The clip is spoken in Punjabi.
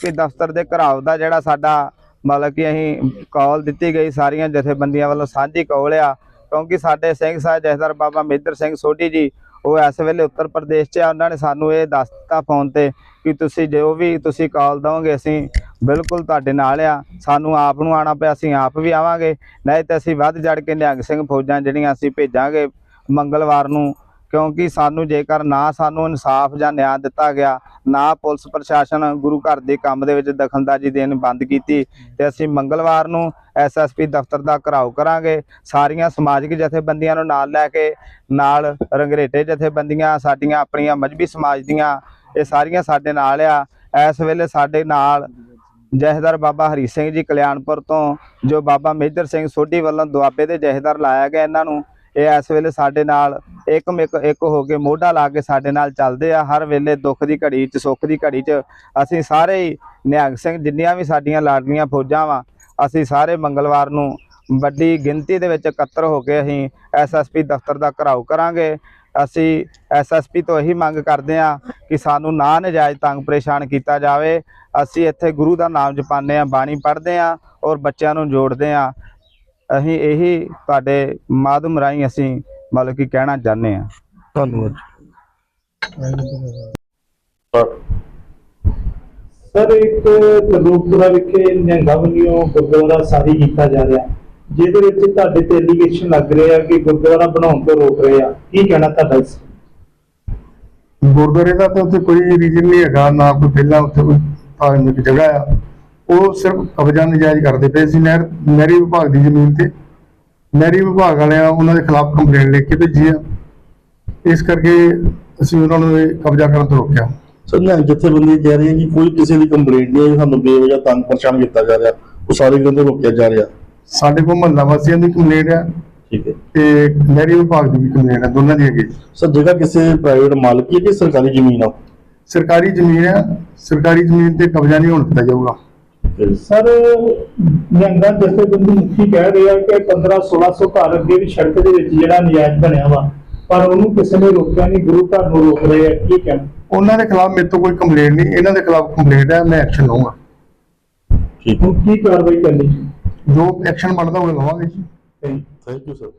ਕਿ ਦਫ਼ਤਰ ਦੇ ਘਰਾਓ ਦਾ ਜਿਹੜਾ ਸਾਡਾ ਮਤਲਬ ਕਿ ਅਸੀਂ ਕਾਲ ਦਿੱਤੀ ਗਈ, ਸਾਰੀਆਂ ਜਥੇਬੰਦੀਆਂ ਵੱਲੋਂ ਸਾਂਝੀ ਕਾਲ ਆ। ਕਿਉਂਕਿ ਸਾਡੇ ਸਿੰਘ ਸਾਹਿਬ ਜਥੇਦਾਰ ਬਾਬਾ ਮੇਦਰ ਸਿੰਘ ਸੋਢੀ ਜੀ, ਉਹ ਇਸ ਵੇਲੇ ਉੱਤਰ ਪ੍ਰਦੇਸ਼ 'ਚ ਆ, ਉਹਨਾਂ ਨੇ ਸਾਨੂੰ ਇਹ ਦੱਸ ਦਿੱਤਾ ਫੋਨ ਤੇ ਕਿ ਤੁਸੀਂ ਜੋ ਵੀ ਤੁਸੀਂ ਕਾਲ ਦਵੋਗੇ ਅਸੀਂ ਬਿਲਕੁਲ ਤੁਹਾਡੇ ਨਾਲ ਆ। ਸਾਨੂੰ ਆਪ ਨੂੰ ਆਣਾ ਪਿਆ, ਅਸੀਂ ਆਪ ਵੀ ਆਵਾਂਗੇ। ਨਹੀਂ ਤਾਂ ਅਸੀਂ ਵੱਧ ਜੜ ਕੇ ਨਿਹੰਗ ਸਿੰਘ ਫੌਜਾਂ ਜਿਹੜੀਆਂ ਅਸੀਂ ਭੇਜਾਂਗੇ, ਮੰਗਲਵਾਰ ਨੂੰ ਕਿਉਂਕਿ ਸਾਨੂੰ ਜੇਕਰ ਨਾ ਸਾਨੂੰ ਇਨਸਾਫ ਜਾਂ ਨਿਆਂ ਦਿੱਤਾ ਗਿਆ, ਨਾ ਪੁਲਿਸ ਪ੍ਰਸ਼ਾਸਨ ਗੁਰੂ ਘਰ ਦੇ ਕੰਮ ਦੇ ਵਿੱਚ ਦਖਲਅੰਦਾਜ਼ੀ ਦੇਣ ਬੰਦ ਕੀਤੀ ਤੇ ਅਸੀਂ ਮੰਗਲਵਾਰ ਨੂੰ ਐਸਐਸਪੀ ਦਫ਼ਤਰ ਦਾ ਘਰਾਓ ਕਰਾਂਗੇ। ਸਾਰੀਆਂ ਸਮਾਜਿਕ ਜਥੇਬੰਦੀਆਂ ਨੂੰ ਨਾਲ ਲੈ ਕੇ, ਨਾਲ ਰੰਗਰੇਟੇ ਜਥੇਬੰਦੀਆਂ, ਸਾਡੀਆਂ ਆਪਣੀਆਂ ਮਜਬੀ ਸਮਾਜ ਦੀਆਂ, ਇਹ ਸਾਰੀਆਂ ਸਾਡੇ ਨਾਲ ਆ। ਇਸ ਵੇਲੇ ਸਾਡੇ ਨਾਲ ਜਹੇਦਾਰ ਬਾਬਾ ਹਰੀ ਸਿੰਘ ਜੀ ਕਲਿਆਣਪੁਰ ਤੋਂ, ਜੋ ਬਾਬਾ ਮੇਜਰ ਸਿੰਘ ਸੋਢੀ ਵੱਲੋਂ ਦੁਆਬੇ ਦੇ ਜਹੇਦਾਰ ਲਾਇਆ ਗਿਆ ਇਹਨਾਂ ਨੂੰ, ਇਹ ਇਸ ਵੇਲੇ ਸਾਡੇ ਨਾਲ ਇੱਕ ਮਿਕ ਇੱਕ ਹੋ ਕੇ ਮੋਢਾ ਲਾ ਕੇ ਸਾਡੇ ਨਾਲ ਚੱਲਦੇ ਆ। ਹਰ ਵੇਲੇ ਦੁੱਖ ਦੀ ਘੜੀ 'ਚ, ਸੁੱਖ ਦੀ ਘੜੀ 'ਚ ਅਸੀਂ ਸਾਰੇ ਹੀ ਨਿਹੰਗ ਸਿੰਘ ਜਿੰਨੀਆਂ ਵੀ ਸਾਡੀਆਂ ਲਾਡਲੀਆਂ ਫੌਜਾਂ ਵਾ, ਅਸੀਂ ਸਾਰੇ ਮੰਗਲਵਾਰ ਨੂੰ ਵੱਡੀ ਗਿਣਤੀ ਦੇ ਵਿੱਚ ਇਕੱਤਰ ਹੋ ਕੇ ਅਸੀਂ ਐਸਐਸਪੀ ਦਫ਼ਤਰ ਦਾ ਘਰਾਓ ਕਰਾਂਗੇ। ਅਸੀਂ ਐਸਐਸਪੀ ਤੋਂ ਇਹੀ ਮੰਗ ਕਰਦੇ ਆ ਕਿ ਸਾਨੂੰ ਨਾ ਨਜਾਇਜ਼ ਤੰਗ ਪਰੇਸ਼ਾਨ ਕੀਤਾ ਜਾਵੇ। ਅਸੀਂ ਇੱਥੇ ਗੁਰੂ ਦਾ ਨਾਮ ਜਪਾਉਂਦੇ ਆ, ਬਾਣੀ ਪੜ੍ਹਦੇ ਆ ਔਰ ਬੱਚਿਆਂ ਨੂੰ ਜੋੜਦੇ ਆ। ਅਸੀਂ ਇਹੀ ਤੁਹਾਡੇ ਮਾਧਮ ਰਾਹੀਂ ਅਸੀਂ ਮਤਲਬ ਕਿ ਕਹਿਣਾ ਚਾਹੁੰਦੇ ਆ। ਧੰਨਵਾਦ ਸਰ ਇੱਕ ਤਰਲੋਕਪੁਰਾ ਵਿਖੇ ਨਿਹੰਗਾਂ ਵੱਲੋਂ ਗੁਰਦੁਆਰਾ ਸਾਰੀ ਕੀਤਾ ਜਾ ਰਿਹਾ। ਜਿਹਦੇ ਵਿੱਚ ਤੁਹਾਡੇ ਤੇ ਐਲੀਗੇਸ਼ਨ ਲੱਗ ਰਿਹਾ ਕਿ ਗੁਰਦੁਆਰਾ ਬਣਾਉਣ ਤੋਂ ਰੋਕ ਰਹੇ ਆ। ਕੀ ਕਹਿਣਾ ਤੁਹਾਡਾ ਇਸ? ਗੁਰਦੁਆਰੇ ਦਾ ਤਾਂ ਉੱਥੇ ਕੋਈ ਰੀਜਨ ਨਹੀਂ ਹੈਗਾ ਨਾ ਕੋਈ ਪਹਿਲਾਂ ਉੱਥੇ ਕੋਈ ਧਾਰਮਿਕ ਜਗ੍ਹਾ ਆ। ਉਹ ਸਿਰਫ ਕਬਜ਼ਾ ਨਜਾਇਜ਼ ਕਰਦੇ ਪਏ ਸੀ ਨਹਿਰ ਨਹਿਰੀ ਵਿਭਾਗ ਦੀ ਜ਼ਮੀਨ ਤੇ। ਨਹਿਰੀ ਵਿਭਾਗ ਵਾਲਿਆਂ ਉਹਨਾਂ ਦੇ ਖਿਲਾਫ ਕੰਪਲੇਂਟ ਲਿਖ ਕੇ ਭੇਜੀ ਆ। ਇਸ ਕਰਕੇ ਅਸੀਂ ਉਹਨਾਂ ਨੂੰ ਇਹ ਕਬਜ਼ਾ ਕਰਨ ਤੋਂ ਰੋਕਿਆ। ਸਰ ਨਿਹੰਗ ਜਥੇਬੰਦੀ ਕਹਿ ਰਹੀ ਹੈ ਕਿ ਕੋਈ ਕਿਸੇ ਦੀ ਕੰਪਲੇਂਟ ਨਹੀਂ ਕਿ ਸਾਨੂੰ ਬੇਵਜ੍ਹਾ ਤੰਗ ਪਰੇਸ਼ਾਨ ਕੀਤਾ ਜਾ ਰਿਹਾ। ਉਹ ਸਾਰੇ ਕਹਿੰਦੇ ਰੋਕਿਆ ਜਾ ਰਿਹਾ। ਸਾਡੇ ਕੋਲ ਮਹੱਲਾ ਵਾਸੀਆਂ ਦੀ ਕੰਪਲੇਂਟ ਆ ਠੀਕ ਹੈ। ਤੇ ਨਹਿਰੀ ਵਿਭਾਗ ਦੀ ਵੀ ਕੰਪਲੇਂਟ ਆ ਦੋਨਾਂ ਦੀ ਹੈਗੀ। ਸਰ ਜਗ੍ਹਾ ਕਿਸੇ ਪ੍ਰਾਈਵੇਟ ਮਾਲਕੀ ਹੈ ਕਿ ਸਰਕਾਰੀ ਜ਼ਮੀਨ ਆ? ਸਰਕਾਰੀ ਜ਼ਮੀਨ ਆ ਸਰਕਾਰੀ ਜ਼ਮੀਨ ਤੇ ਕਬਜ਼ਾ ਨਹੀਂ ਹੋਣ ਦਿੱਤਾ ਜਾਊਗਾ। ਸਰ ਨਿਹੰਗਾਂ ਜਥੇਬੰਦੀ ਮੁਖੀ ਕਹਿ ਰਿਹਾ ਕਿ 15 1600 ਘਰ ਅੱਗੇ ਵੀ ਸੜਕ ਦੇ ਵਿੱਚ ਜਿਹੜਾ ਨਜਾਇਜ਼ ਬਣਿਆ ਵਾ ਪਰ ਉਹਨੂੰ ਕਿਸੇ ਨੇ ਰੋਕਿਆ ਨਹੀਂ ਗੁਰੂ ਘਰ ਨੂੰ ਰੋਕ ਰਹੇ ਆ ਕੀ ਕਹਿਣਾ? ਉਹਨਾਂ ਦੇ ਖਿਲਾਫ ਮੇਰੇ ਤੋਂ ਕੋਈ ਕੰਪਲੇਂਟ ਨਹੀਂ ਇਹਨਾਂ ਦੇ ਖਿਲਾਫ ਕੰਪਲੇਂਟ ਹੈ ਮੈਂ ਐਕਸ਼ਨ ਲਵਾਂਗਾ ਠੀਕ ਹੈ ਕੀ ਕਾਰਵਾਈ ਕਰਨੀ ਜੋ? ਐਕਸ਼ਨ ਬਣਦਾ ਉਹ ਲਵਾਂਗੇ ਜੀ। Thank you sir